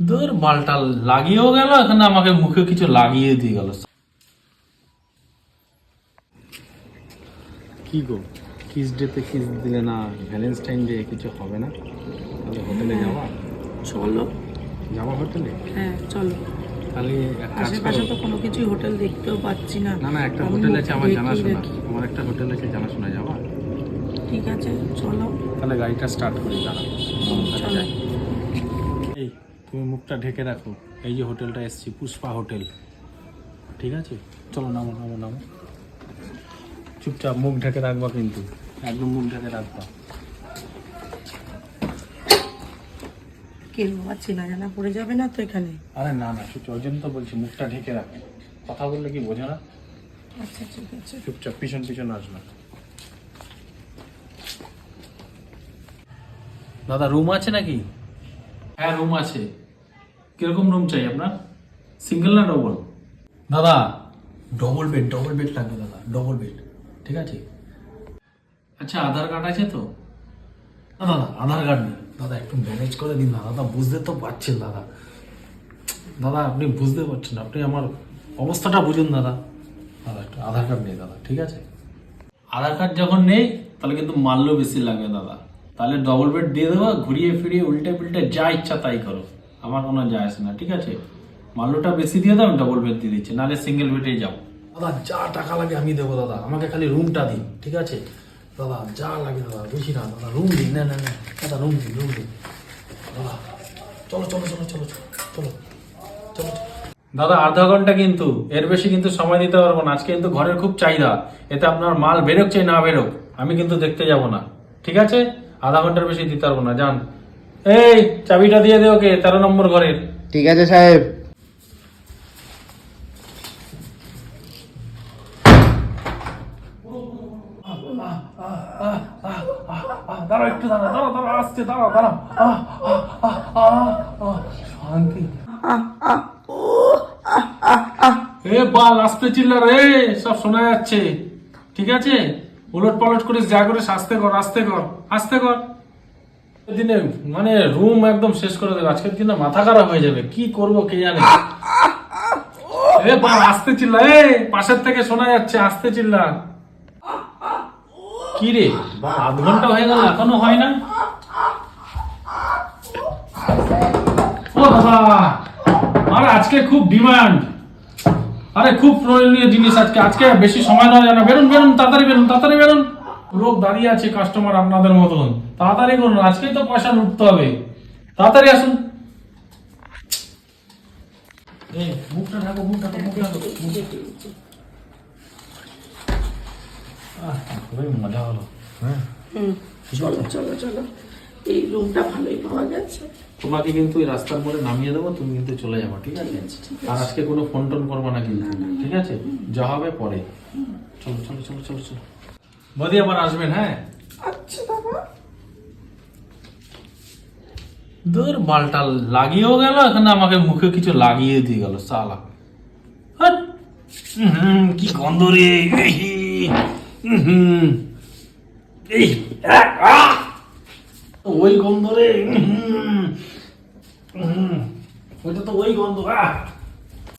দূর বালটা লাগিয়েও গেল এখানে আমাকে মুখে কিছু লাগিয়ে দিয়ে গেল। কি গো? কিস ডেতে কিস দিলে না ভ্যালেন্টাইন ডে কিছু হবে না? তাহলে হোটেলে যাওয়া চলো। যাওয়া হোটেলে? হ্যাঁ চলো। তাহলে আশেপাশে তো কোনো কিছুই হোটেল দেখতেও পাচ্ছি না। না না একটা হোটেল আছে আমার জানাশোনা আমার একটা হোটেল আছে জানাশোনা যাওয়া ঠিক আছে চলো। তাহলে গাড়িটা স্টার্ট করি দাঁড়া তুমি মুখটা ঢেকে রাখো। এই যে হোটেলটা এসছি পুষ্পা হোটেল। ঠিক আছে? চলো নামো নামো নামো। চুপচাপ মুখ ঢেকে রাখবা কিন্তু। একদম মুখ ঢেকে রাখবা। কে বাবা চেনা জানা পড়ে যাবে না তো এখানে? আরে না না চুপ ওই জন্য তো বলছি মুখটা ঢেকে রাখো। কথা বললে কি বোঝে না? আচ্ছা ঠিক আছে। চুপচাপ পিছন পিছন আসবে। দাদা রুম আছে নাকি? হ্যাঁ রুম আছে। কীরকম রুম চাই আপনার? সিঙ্গেল না ডবল দাদা ডবল বেড ডবল বেড লাগবে দাদা ডবল বেড ঠিক আছে? আচ্ছা আধার কার্ড আছে তো? না দাদা আধার কার্ড নেই। দাদা একটু ম্যানেজ করে দিন না দাদা বুঝতে তো পারছেন দাদা। দাদা আপনি বুঝতে পারছেন আপনি আমার অবস্থাটা বুঝুন দাদা। দাদা একটু আধার কার্ড নেই দাদা ঠিক আছে? আধার কার্ড যখন নেই তাহলে কিন্তু মাল্য বেশি লাগবে দাদা। তাহলে ডবল বেড দিয়ে দেবো ঘুরিয়ে ফিরিয়ে উল্টে পুল্টে যা ইচ্ছা তাই করো। আমার কোনো যায় আসে না ঠিক আছে? মাল্যটা বেশি দিয়ে দাও আমি ডবল বেড দিয়ে দিচ্ছি নাহলে সিঙ্গেল বেডেই যাও। দাদা যা টাকা লাগে আমি দেবো দাদা। আমাকে খালি রুমটা দিন ঠিক আছে? দাদা যা লাগে দাদা বেশি না দাদা রুম দিন না না না দাদা রুম দিন রুম দিন। দাদা চলো চলো চলো চলো চলো চলো চলো। দাদা আধা ঘণ্টা কিন্তু এর বেশি কিন্তু সময় দিতে পারব না। আজকে কিন্তু ঘরের খুব চাহিদা এতে আপনার মাল বেরোক চাই না বেরোক আমি কিন্তু দেখতে যাব না ঠিক আছে? আধা ঘণ্টার বেশি দিতে পারব না যান। এই চাবিটা দিয়ে দে ওকে তেরো নম্বর ঘরের। ঠিক আছে সাহেব। একটু দাঁড়া আসছে শান্তি। এ বাল আসতে চিল্লা রে সব শোনা যাচ্ছে। ঠিক আছে? উলট পালট করে যা করে আস্তে কর আস্তে কর আস্তে কর। দিনে মানে রুম একদম শেষ করে দেবে। আজকের দিনে মাথা খারাপ হয়ে যাবে। কি করব কে জানে? এ বাল আসতে চিল্লা। এ পাশের থেকে শোনা যাচ্ছে আসতে চিল্লা। কি রে? আধ ঘণ্টা হয়ে গেল এখনও হয় না? ও বাবা! আরে আজকে খুব ডিমান্ড আরে খুব প্রয়োজনীয় জিনিস আজকে। আজকে বেশি সময় দেওয়া যায় না। বেরোন বেরোন তাড়াতাড়ি বেরুন তাড়াতাড়ি বেরোন। লোক দাঁড়িয়ে আছে কাস্টমার আপনাদের মতন। তাড়াতাড়ি করুন আজকেই তো পয়সা লুটতে হবে। তাড়াতাড়ি আসুন। মুখটা ঢাকো খুবই মজা হলো। হ্যাঁ। চলো চলো চলো। এই রুমটা ভালোই পাওয়া গেছে। তোমাকে কিন্তু ওই রাস্তার মোড়ে নামিয়ে দেবো তুমি কিন্তু চলে যাব ঠিক আছে? আর আজকে কোনো ফোন টোন করব না কিন্তু ঠিক আছে? যা হবে পরে। চলো চলো চলো চলো চলো। বদি আবার আসবেন হ্যাঁ আচ্ছা দাদা দূর বালটা লাগিয়েও গেল এখানে আমাকে মুখে কিছু লাগিয়ে দিয়ে গেল সালা হাট! উহুম, কি গন্ধ রে এই, উহুম, এই, আহ, আহ! ওই গন্ধ রে উহুম, উহুম, ওইটা তো ওই গন্ধ আহ